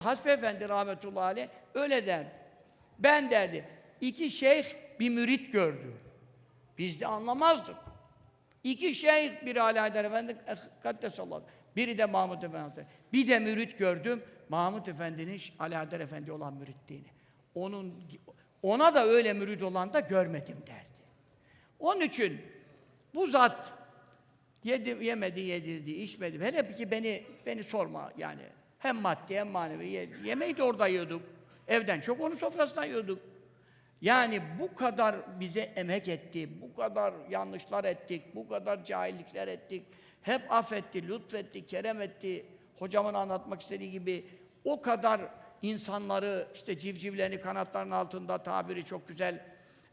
Hasbi Efendi rahmetullahi aleyh öyle derdi. Ben derdi, iki şeyh bir mürit gördü. Biz de anlamazdık. İki şeyh, biri Ali Haydar Efendi, eh, Kaddesallahu, biri de Mahmud Efendi. Bir de mürit gördüm, Mahmud Efendi'nin Ali Haydar Efendi olan müritliğini. Onun, ona da öyle mürit olan da görmedim derdi. Onun için bu zat Yedim, yemedi, yedirdi, içmedi. Hele ki beni beni sorma yani. Hem maddi hem manevi. Ye- Yemeği de orada yiyorduk. Evden çok onun sofrasından yiyorduk. Yani bu kadar bize emek etti, bu kadar yanlışlar ettik, bu kadar cahillikler ettik. Hep affetti, lütfetti, kerem etti. Hocamın anlatmak istediği gibi o kadar insanları işte civcivlerini kanatlarının altında tabiri çok güzel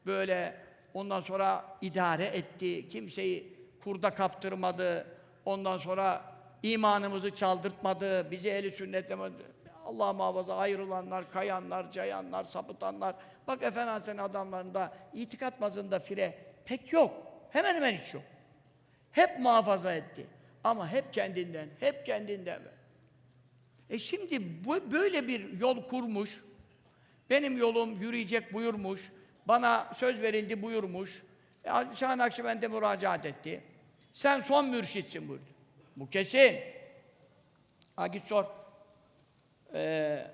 böyle ondan sonra idare etti. Kimseyi kurda kaptırmadı. Ondan sonra imanımızı çaldırtmadı. Bizi eli sünnet demedi. Allah muhafaza ayrılanlar, kayanlar, cayanlar, sapıtanlar. Bak Efendi Hazretleri adamlarında itikat bazında fire pek yok. Hemen hemen hiç yok. Hep muhafaza etti. Ama hep kendinden, hep kendinden. E şimdi bu böyle bir yol kurmuş. Benim yolum yürüyecek buyurmuş. Bana söz verildi buyurmuş. E, Şah Nakşibend'e müracaat etti. Sen son mürşitsin buyurdu. Bu kesin. Ha git sor. Ee,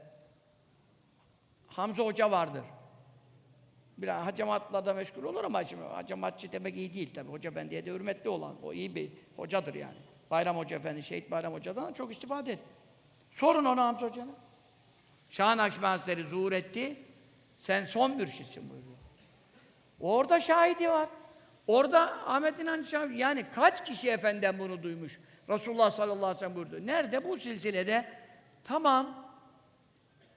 Hamza Hoca vardır. Biraz hacamatla da meşgul olur ama şimdi hacamatçı demek iyi değil tabii. Hoca Efendi'ye de hürmetli olan, o iyi bir hocadır yani. Bayram Hoca Efendi, Şehit Bayram Hoca'dan çok istifade et. Sorun ona Hamza Hoca'na. Şah Nakşibend Hazretleri zuhur etti. Sen son mürşitsin buyuruyor. Orada şahidi var. Orada Ahmet şahidi. Yani kaç kişi efenden bunu duymuş? Resulullah sallallahu aleyhi ve sellem buyurdu. Nerede? Bu silsilede. Tamam.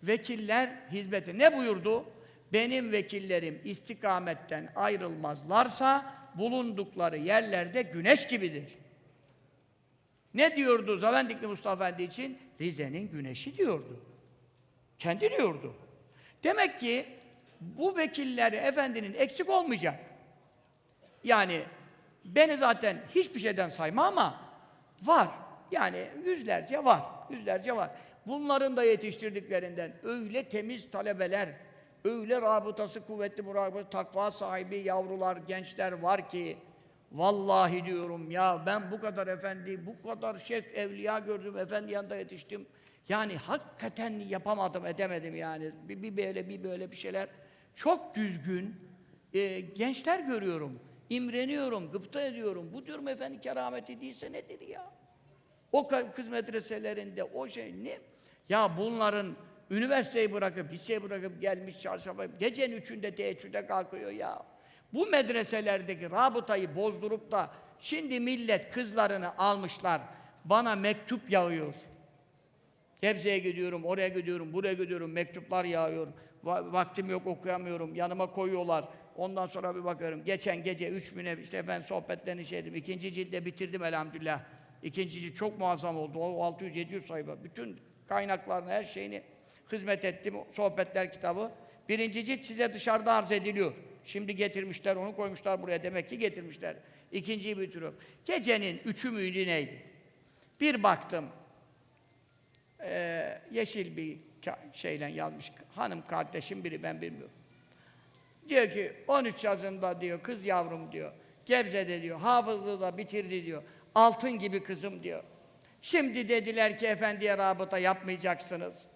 Vekiller hizmeti. Ne buyurdu? Benim vekillerim istikametten ayrılmazlarsa bulundukları yerlerde güneş gibidir. Ne diyordu Zavendikli Mustafa Efendi için? Rize'nin güneşi diyordu. Kendi diyordu. Demek ki bu vekiller efendinin eksik olmayacak. Yani beni zaten hiçbir şeyden sayma ama var. Yani yüzlerce var. Yüzlerce var. Bunların da yetiştirdiklerinden öyle temiz talebeler, öyle rabıtası kuvvetli, murabıtası, takva sahibi yavrular, gençler var ki vallahi diyorum ya ben bu kadar efendi, bu kadar şeyh evliya gördüm, efendi yanında yetiştim. Yani hakikaten yapamadım, edemedim yani. Bir, bir böyle, bir böyle bir şeyler. Çok düzgün e, gençler görüyorum. İmreniyorum, gıpta ediyorum. Bu diyorum efendi kerameti değilse nedir ya? O kız medreselerinde o şey ne? Ya bunların üniversiteyi bırakıp, liseyi bırakıp gelmiş çarşamba, gecenin üçünde teheccüde kalkıyor ya. Bu medreselerdeki rabıtayı bozdurup da şimdi millet kızlarını almışlar, bana mektup yağıyor. Gebze'ye gidiyorum, oraya gidiyorum, buraya gidiyorum, mektuplar yağıyor. Va- vaktim yok okuyamıyorum, yanıma koyuyorlar. Ondan sonra bir bakıyorum, geçen gece üç bine işte ben sohbetlerini şey ettim. İkinci cilde bitirdim elhamdülillah. İkinci cilt çok muazzam oldu. O 600-700 sayfa. Bütün kaynaklarını, her şeyini hizmet ettim. Sohbetler kitabı. Birinci cilt size dışarıda arz ediliyor. Şimdi getirmişler, onu koymuşlar buraya. Demek ki getirmişler. İkinciyi bitiriyorum. Gecenin üçü müydü neydi? Bir baktım, ee, yeşil bir şeyle yazmış. Hanım kardeşim biri ben bilmiyorum. Diyor ki 13 yaşında diyor kız yavrum diyor. Gebze'de diyor. Hafızlığı da bitirdi diyor. Altın gibi kızım diyor. Şimdi dediler ki efendiye rabıta yapmayacaksınız.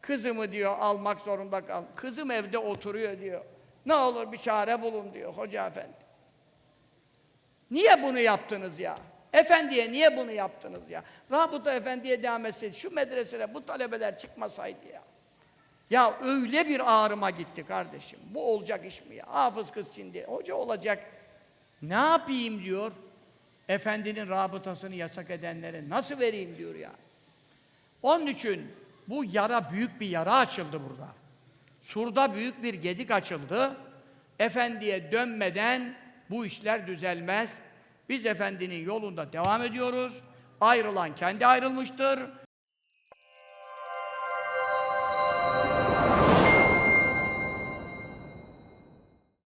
Kızımı diyor almak zorunda kal. Kızım evde oturuyor diyor. Ne olur bir çare bulun diyor hoca efendi. Niye bunu yaptınız ya? Efendiye niye bunu yaptınız ya? Rabıta efendiye devam etseydi, şu medresede bu talebeler çıkmasaydı ya. Ya öyle bir ağrıma gitti kardeşim. Bu olacak iş mi ya? Hafız kız şimdi, hoca olacak. Ne yapayım diyor. Efendinin rabıtasını yasak edenlere nasıl vereyim diyor ya. Onun için bu yara büyük bir yara açıldı burada. Surda büyük bir gedik açıldı. Efendiye dönmeden bu işler düzelmez. Biz efendinin yolunda devam ediyoruz. Ayrılan kendi ayrılmıştır.